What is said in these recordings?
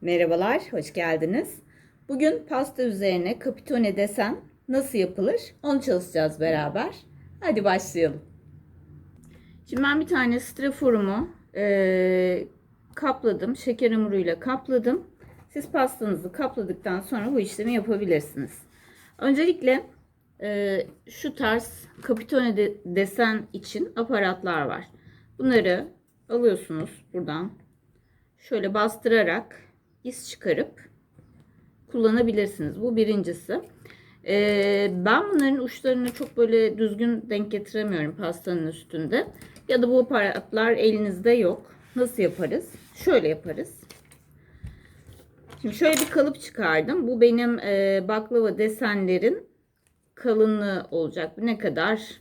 Merhabalar, hoş geldiniz. Bugün pasta üzerine kapitone desen nasıl yapılır onu çalışacağız beraber. Hadi başlayalım. Şimdi ben bir tane straforumu eee, kapladım. Şeker hamuruyla kapladım. Siz pastanızı kapladıktan sonra bu işlemi yapabilirsiniz. Öncelikle eee, şu tarz kapitone de- desen için aparatlar var. Bunları alıyorsunuz buradan. Şöyle bastırarak iz çıkarıp kullanabilirsiniz. Bu birincisi. Ee, ben bunların uçlarını çok böyle düzgün denk getiremiyorum pastanın üstünde. Ya da bu aparatlar elinizde yok. Nasıl yaparız? Şöyle yaparız. Şimdi şöyle bir kalıp çıkardım. Bu benim e, baklava desenlerin kalınlığı olacak. Bu ne kadar?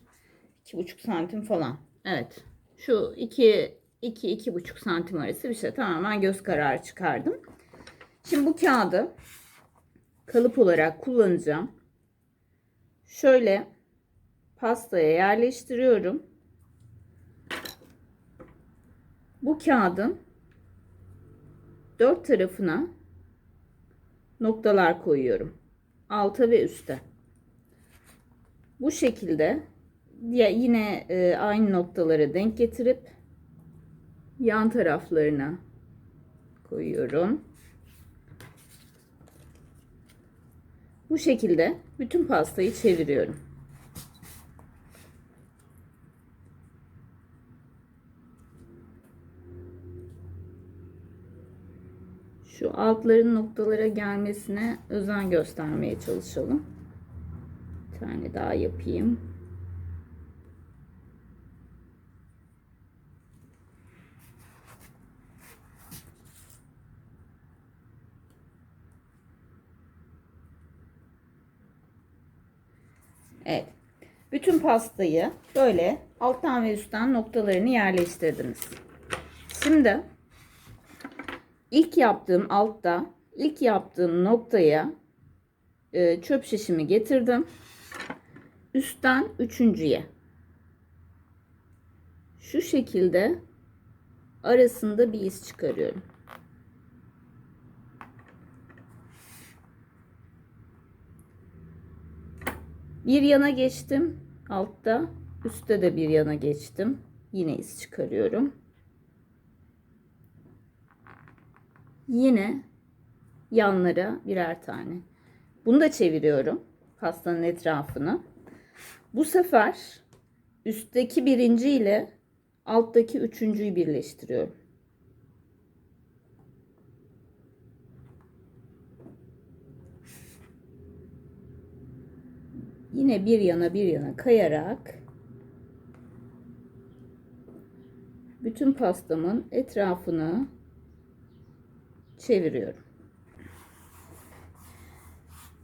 2,5 santim falan. Evet. Şu 2 2 2,5 santim arası bir şey. Tamamen göz kararı çıkardım. Şimdi bu kağıdı kalıp olarak kullanacağım. Şöyle pastaya yerleştiriyorum. Bu kağıdın dört tarafına noktalar koyuyorum. Alta ve üste. Bu şekilde ya yine e, aynı noktaları denk getirip yan taraflarına koyuyorum. Bu şekilde bütün pastayı çeviriyorum. Şu altların noktalara gelmesine özen göstermeye çalışalım. Bir tane daha yapayım. Evet. Bütün pastayı böyle alttan ve üstten noktalarını yerleştirdiniz. Şimdi ilk yaptığım altta ilk yaptığım noktaya e, çöp şişimi getirdim. Üstten üçüncüye. Şu şekilde arasında bir iz çıkarıyorum. Bir yana geçtim. Altta. Üstte de bir yana geçtim. Yine iz çıkarıyorum. Yine yanlara birer tane. Bunu da çeviriyorum. Pastanın etrafını. Bu sefer üstteki birinci ile alttaki üçüncüyü birleştiriyorum. Yine bir yana bir yana kayarak bütün pastamın etrafını çeviriyorum.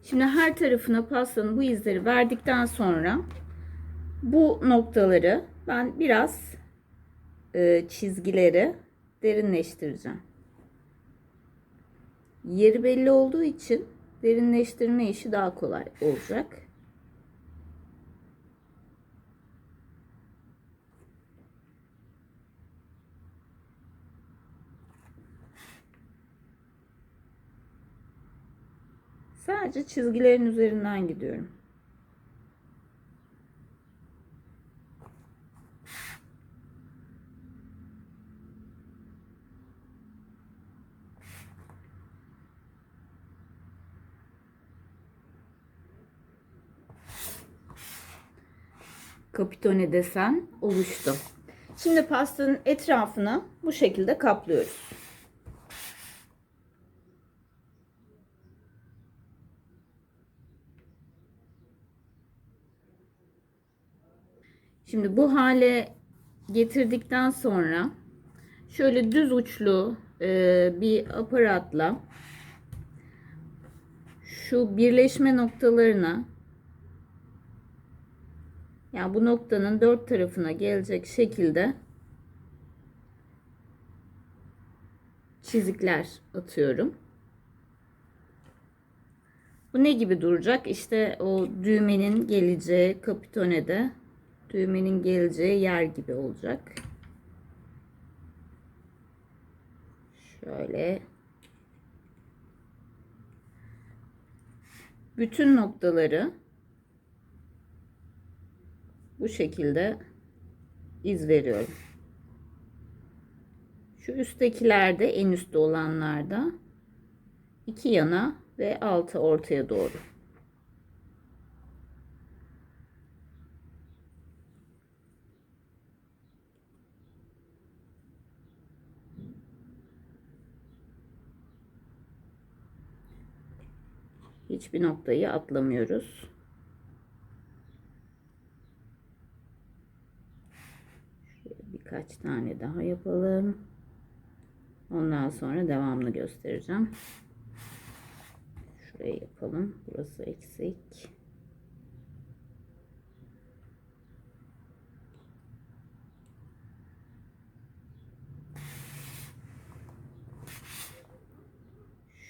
Şimdi her tarafına pastanın bu izleri verdikten sonra bu noktaları ben biraz e, çizgileri derinleştireceğim. Yeri belli olduğu için derinleştirme işi daha kolay olacak. Sadece çizgilerin üzerinden gidiyorum. Kapitone desen oluştu. Şimdi pastanın etrafını bu şekilde kaplıyoruz. Şimdi bu hale getirdikten sonra şöyle düz uçlu e, bir aparatla şu birleşme noktalarına yani bu noktanın dört tarafına gelecek şekilde çizikler atıyorum. Bu ne gibi duracak? İşte o düğmenin geleceği kapitonede düğmenin geleceği yer gibi olacak. Şöyle. Bütün noktaları bu şekilde iz veriyorum. Şu üsttekilerde en üstte olanlarda iki yana ve altı ortaya doğru. Hiçbir noktayı atlamıyoruz. Şöyle birkaç tane daha yapalım. Ondan sonra devamını göstereceğim. Şuraya yapalım. Burası eksik.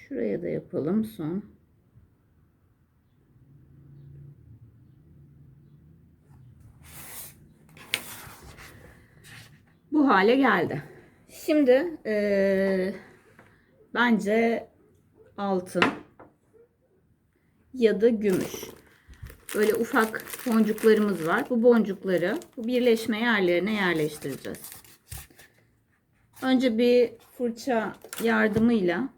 Şuraya da yapalım son. Bu hale geldi. Şimdi eee, bence altın ya da gümüş. Böyle ufak boncuklarımız var. Bu boncukları bu birleşme yerlerine yerleştireceğiz. Önce bir fırça yardımıyla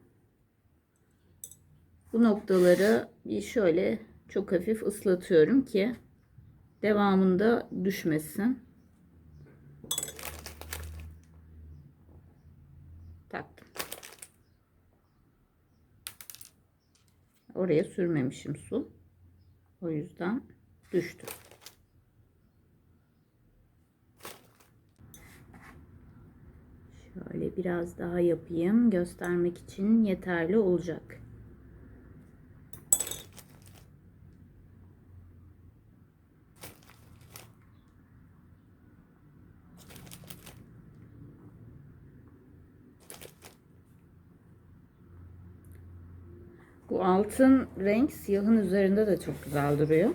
bu noktaları bir şöyle çok hafif ıslatıyorum ki devamında düşmesin. Oraya sürmemişim su. O yüzden düştü. Şöyle biraz daha yapayım. Göstermek için yeterli olacak. Bu altın renk siyahın üzerinde de çok güzel duruyor.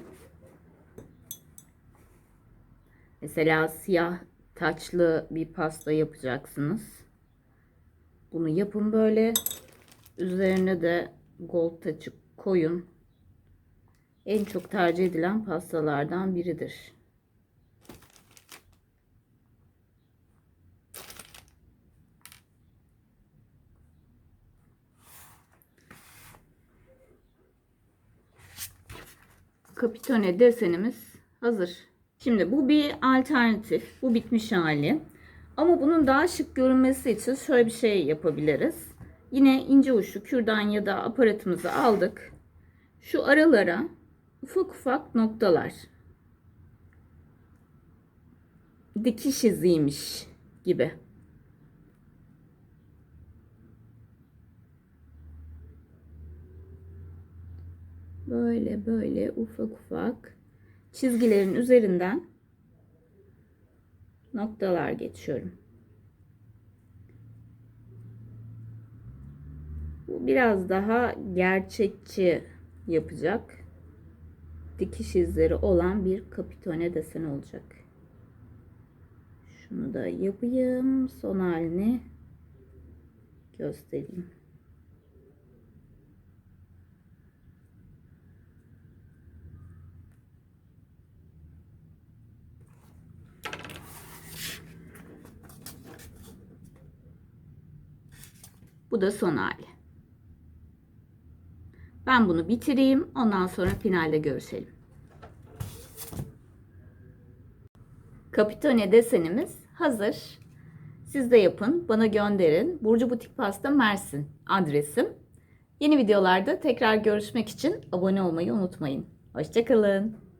Mesela siyah taçlı bir pasta yapacaksınız. Bunu yapın böyle. Üzerine de gold taçı koyun. En çok tercih edilen pastalardan biridir. Kapitone desenimiz hazır. Şimdi bu bir alternatif. Bu bitmiş hali. Ama bunun daha şık görünmesi için şöyle bir şey yapabiliriz. Yine ince uçlu kürdan ya da aparatımızı aldık. Şu aralara ufak ufak noktalar. Dikiş iziymiş gibi. Böyle böyle ufak ufak çizgilerin üzerinden noktalar geçiyorum. Bu biraz daha gerçekçi yapacak. Dikiş izleri olan bir kapitone desen olacak. Şunu da yapayım. Son halini göstereyim. Bu da son hali. Ben bunu bitireyim. Ondan sonra finalde görüşelim. Kapitone desenimiz hazır. Siz de yapın. Bana gönderin. Burcu Butik Pasta Mersin adresim. Yeni videolarda tekrar görüşmek için abone olmayı unutmayın. Hoşçakalın.